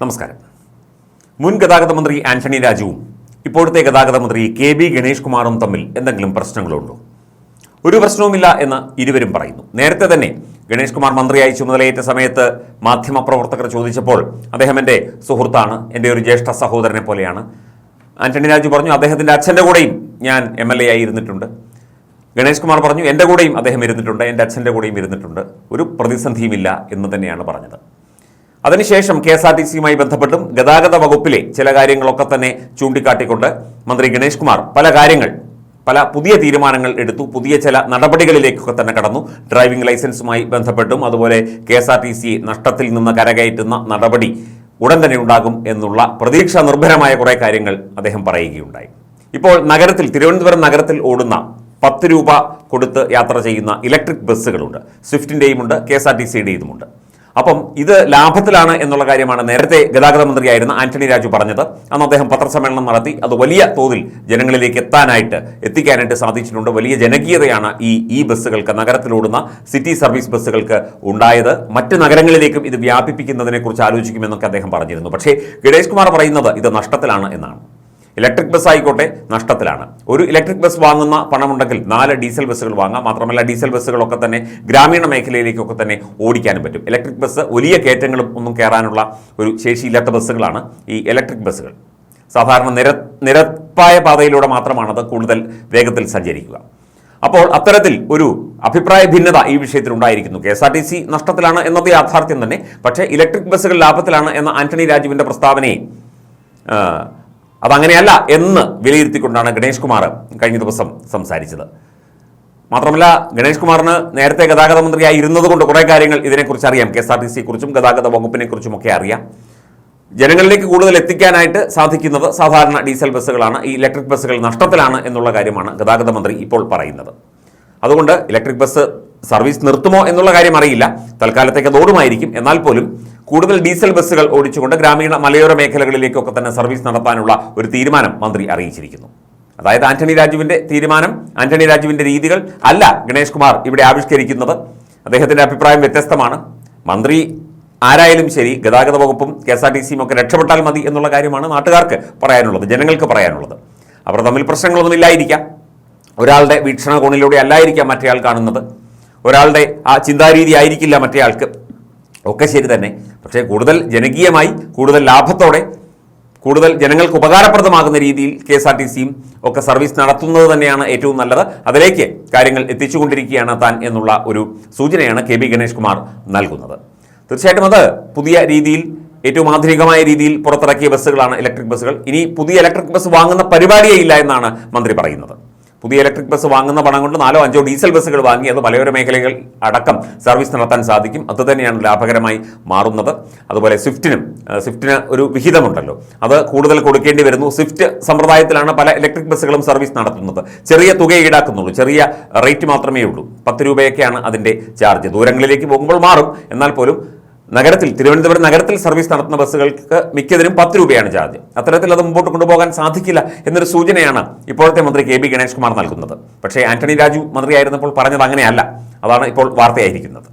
നമസ്കാരം. മുൻ ഗതാഗത മന്ത്രി ആന്റണി രാജുവും ഇപ്പോഴത്തെ ഗതാഗത മന്ത്രി കെ ബി ഗണേഷ് കുമാറും തമ്മിൽ എന്തെങ്കിലും പ്രശ്നങ്ങളുണ്ടോ? ഒരു പ്രശ്നവുമില്ല എന്ന് ഇരുവരും പറയുന്നു. നേരത്തെ തന്നെ ഗണേഷ് കുമാർ മന്ത്രിയായി ചുമതലയേറ്റ സമയത്ത് മാധ്യമപ്രവർത്തകർ ചോദിച്ചപ്പോൾ അദ്ദേഹം എന്റെ സുഹൃത്താണ് എന്റെ ഒരു ജ്യേഷ്ഠ സഹോദരനെ പോലെയാണ്. ആന്റണി രാജു പറഞ്ഞു അദ്ദേഹത്തിന്റെ അച്ഛന്റെ കൂടെയും ഞാൻ എം എൽ എ ആയി ഇരുന്നിട്ടുണ്ട്. ഗണേഷ് കുമാർ പറഞ്ഞു എന്റെ കൂടെയും അദ്ദേഹം ഇരുന്നിട്ടുണ്ട് എന്റെ അച്ഛന്റെ കൂടെയും ഇരുന്നിട്ടുണ്ട്. ഒരു പ്രതിസന്ധിയുമില്ല എന്ന് തന്നെയാണ് പറഞ്ഞത്. അതിനുശേഷം കെ എസ് ആർ ടി സിയുമായി ബന്ധപ്പെട്ടും ഗതാഗത വകുപ്പിലെ ചില കാര്യങ്ങളൊക്കെ തന്നെ ചൂണ്ടിക്കാട്ടിക്കൊണ്ട് മന്ത്രി ഗണേഷ് കുമാർ പല കാര്യങ്ങൾ പല പുതിയ തീരുമാനങ്ങൾ എടുത്തു പുതിയ ചില നടപടികളിലേക്കൊക്കെ തന്നെ കടന്നു. ഡ്രൈവിംഗ് ലൈസൻസുമായി ബന്ധപ്പെട്ടും അതുപോലെ K S R T C നഷ്ടത്തിൽ നിന്ന് കരകയറ്റുന്ന നടപടി ഉടൻ തന്നെ ഉണ്ടാകും എന്നുള്ള പ്രതീക്ഷ നിർഭരമായ കുറേ കാര്യങ്ങൾ അദ്ദേഹം പറയുകയുണ്ടായി. ഇപ്പോൾ നഗരത്തിൽ തിരുവനന്തപുരം നഗരത്തിൽ ഓടുന്ന പത്ത് രൂപ കൊടുത്ത് യാത്ര ചെയ്യുന്ന ഇലക്ട്രിക് ബസ്സുകളുണ്ട്. സ്വിഫ്റ്റിന്റെയും ഉണ്ട് കെ എസ് ആർ ടി സിയുടേതുമുണ്ട്. അപ്പം ഇത് ലാഭത്തിലാണ് എന്നുള്ള കാര്യമാണ് നേരത്തെ ഗതാഗത മന്ത്രിയായിരുന്ന ആന്റണി രാജു പറഞ്ഞത്. അന്ന് അദ്ദേഹം പത്രസമ്മേളനം നടത്തി. അത് വലിയ തോതിൽ ജനങ്ങളിലേക്ക് എത്താനായിട്ട് എത്തിക്കാനായിട്ട് സാധിച്ചിട്ടുണ്ട്. വലിയ ജനകീയതയാണ് ഈ ഈ ബസ്സുകൾക്ക് നഗരത്തിലോടുന്ന സിറ്റി സർവീസ് ബസ്സുകൾക്ക് ഉണ്ടായത്. മറ്റ് നഗരങ്ങളിലേക്കും ഇത് വ്യാപിപ്പിക്കുന്നതിനെക്കുറിച്ച് ആലോചിക്കുമെന്നൊക്കെ അദ്ദേഹം പറഞ്ഞിരുന്നു. പക്ഷേ ഗണേഷ് കുമാർ പറയുന്നത് ഇത് നഷ്ടത്തിലാണ് എന്നാണ്. ഇലക്ട്രിക് ബസ് ആയിക്കോട്ടെ നഷ്ടത്തിലാണ്. ഒരു ഇലക്ട്രിക് ബസ് വാങ്ങുന്ന പണമുണ്ടെങ്കിൽ നാല് ഡീസൽ ബസ്സുകൾ വാങ്ങാം. മാത്രമല്ല ഡീസൽ ബസ്സുകളൊക്കെ തന്നെ ഗ്രാമീണ മേഖലയിലേക്കൊക്കെ തന്നെ ഓടിക്കാനും പറ്റും. ഇലക്ട്രിക് ബസ് വലിയ കയറ്റങ്ങളും ഒന്നും കയറാനുള്ള ഒരു ശേഷിയില്ലാത്ത ബസ്സുകളാണ് ഈ ഇലക്ട്രിക് ബസ്സുകൾ. സാധാരണ നിര നിരപ്പായ പാതയിലൂടെ മാത്രമാണത് കൂടുതൽ വേഗത്തിൽ സഞ്ചരിക്കുക. അപ്പോൾ അത്തരത്തിൽ ഒരു അഭിപ്രായ ഭിന്നത ഈ വിഷയത്തിൽ ഉണ്ടായിരിക്കുന്നു. K S R T C നഷ്ടത്തിലാണ് എന്നത് യാഥാർത്ഥ്യം തന്നെ. പക്ഷേ ഇലക്ട്രിക് ബസ്സുകൾ ലാഭത്തിലാണ് എന്ന ആന്റണി രാജുവിന്റെ പ്രസ്താവനയെ അതങ്ങനെയല്ല എന്ന് വിലയിരുത്തിക്കൊണ്ടാണ് ഗണേഷ് കുമാർ കഴിഞ്ഞ ദിവസം സംസാരിച്ചത്. മാത്രമല്ല ഗണേഷ് കുമാറിന് നേരത്തെ ഗതാഗത മന്ത്രിയായി ഇരുന്നത് കൊണ്ട് കുറേ കാര്യങ്ങൾ ഇതിനെക്കുറിച്ച് അറിയാം. കെ എസ് ആർ ടി സിയെക്കുറിച്ചും ഗതാഗത വകുപ്പിനെ കുറിച്ചുമൊക്കെ അറിയാം. ജനങ്ങളിലേക്ക് കൂടുതൽ എത്തിക്കാനായിട്ട് സാധിക്കുന്നത് സാധാരണ ഡീസൽ ബസ്സുകളാണ്. ഈ ഇലക്ട്രിക് ബസ്സുകൾ നഷ്ടത്തിലാണ് എന്നുള്ള കാര്യമാണ് ഗതാഗത മന്ത്രി ഇപ്പോൾ പറയുന്നത്. അതുകൊണ്ട് ഇലക്ട്രിക് ബസ് സർവീസ് നിർത്തുമോ എന്നുള്ള കാര്യം അറിയില്ല. തൽക്കാലത്തേക്ക് അതോടുമായിരിക്കും എന്നാൽ പോലും കൂടുതൽ ഡീസൽ ബസ്സുകൾ ഓടിച്ചുകൊണ്ട് ഗ്രാമീണ മലയോര മേഖലകളിലേക്കൊക്കെ തന്നെ സർവീസ് നടത്താനുള്ള ഒരു തീരുമാനം മന്ത്രി അറിയിച്ചിരിക്കുന്നു. അതായത് ആന്റണി രാജുവിന്റെ തീരുമാനം ആന്റണി രാജുവിന്റെ രീതികൾ അല്ല ഗണേഷ് കുമാർ ഇവിടെ ആവിഷ്കരിക്കുന്നത്. അദ്ദേഹത്തിന്റെ അഭിപ്രായം വ്യത്യസ്തമാണ്. മന്ത്രി ആരായാലും ശരി ഗതാഗത വകുപ്പും കെ എസ് ആർ ടി സിയും ഒക്കെ രക്ഷപ്പെട്ടാൽ മതി എന്നുള്ള കാര്യമാണ് നാട്ടുകാർക്ക് പറയാനുള്ളത് ജനങ്ങൾക്ക് പറയാനുള്ളത്. അവർ തമ്മിൽ പ്രശ്നങ്ങളൊന്നും ഇല്ലായിരിക്കാം. ഒരാളുടെ വീക്ഷണകോണിലൂടെ അല്ലായിരിക്കാം മറ്റേയാൾ കാണുന്നത്. ഒരാളുടെ ആ ചിന്താരീതി ആയിരിക്കില്ല മറ്റേയാൾക്ക് ഒക്കെ ശരി തന്നെ. പക്ഷേ കൂടുതൽ ജനകീയമായി കൂടുതൽ ലാഭത്തോടെ കൂടുതൽ ജനങ്ങൾക്ക് ഉപകാരപ്രദമാകുന്ന രീതിയിൽ കെ എസ് ആർ ടി സിയും ഒക്കെ സർവീസ് നടത്തുന്നത് തന്നെയാണ് ഏറ്റവും നല്ലത്. അതിലേക്ക് കാര്യങ്ങൾ എത്തിച്ചുകൊണ്ടിരിക്കുകയാണ് താൻ എന്നുള്ള ഒരു സൂചനയാണ് കെ ബി ഗണേഷ് കുമാർ നൽകുന്നത്. തീർച്ചയായിട്ടും അത് പുതിയ രീതിയിൽ ഏറ്റവും ആധുനികമായ രീതിയിൽ പുറത്തിറക്കിയ ബസ്സുകളാണ് ഇലക്ട്രിക് ബസ്സുകൾ. ഇനി പുതിയ ഇലക്ട്രിക് ബസ് വാങ്ങുന്ന പരിപാടിയേ ഇല്ല എന്നാണ് മന്ത്രി പറയുന്നത്. പുതിയ ഇലക്ട്രിക് ബസ് വാങ്ങുന്ന പണം കൊണ്ട് നാലോ അഞ്ചോ ഡീസൽ ബസ്സുകൾ വാങ്ങി അത് മലയോര മേഖലകൾ അടക്കം സർവീസ് നടത്താൻ സാധിക്കും. അത് തന്നെയാണ് ലാഭകരമായി മാറുന്നത്. അതുപോലെ സ്വിഫ്റ്റിനും സ്വിഫ്റ്റിന് ഒരു വിഹിതമുണ്ടല്ലോ. അത് കൂടുതൽ കൊടുക്കേണ്ടി വരുന്നു. സ്വിഫ്റ്റ് സമ്പ്രദായത്തിലാണ് പല ഇലക്ട്രിക് ബസ്സുകളും സർവീസ് നടത്തുന്നത്. ചെറിയ തുക ഈടാക്കുന്നുള്ളൂ. ചെറിയ റേറ്റ് മാത്രമേ ഉള്ളൂ. പത്ത് രൂപയൊക്കെയാണ് അതിന്റെ ചാർജ്. ദൂരങ്ങളിലേക്ക് പോകുമ്പോൾ മാറും. എന്നാൽ പോലും നഗരത്തിൽ തിരുവനന്തപുരം നഗരത്തിൽ സർവീസ് നടത്തുന്ന ബസ്സുകൾക്ക് മിക്കതിനും പത്ത് രൂപയാണ് ചാർജ്. അത്തരത്തിൽ അത് മുമ്പോട്ട് കൊണ്ടുപോകാൻ സാധിക്കില്ല എന്നൊരു സൂചനയാണ് ഇപ്പോഴത്തെ മന്ത്രി കെ ബി ഗണേഷ് കുമാർ നൽകുന്നത്. പക്ഷേ ആന്റണി രാജു മന്ത്രിയായിരുന്നപ്പോൾ പറഞ്ഞത് അങ്ങനെയല്ല. അതാണ് ഇപ്പോൾ വാർത്തയായിരിക്കുന്നത്.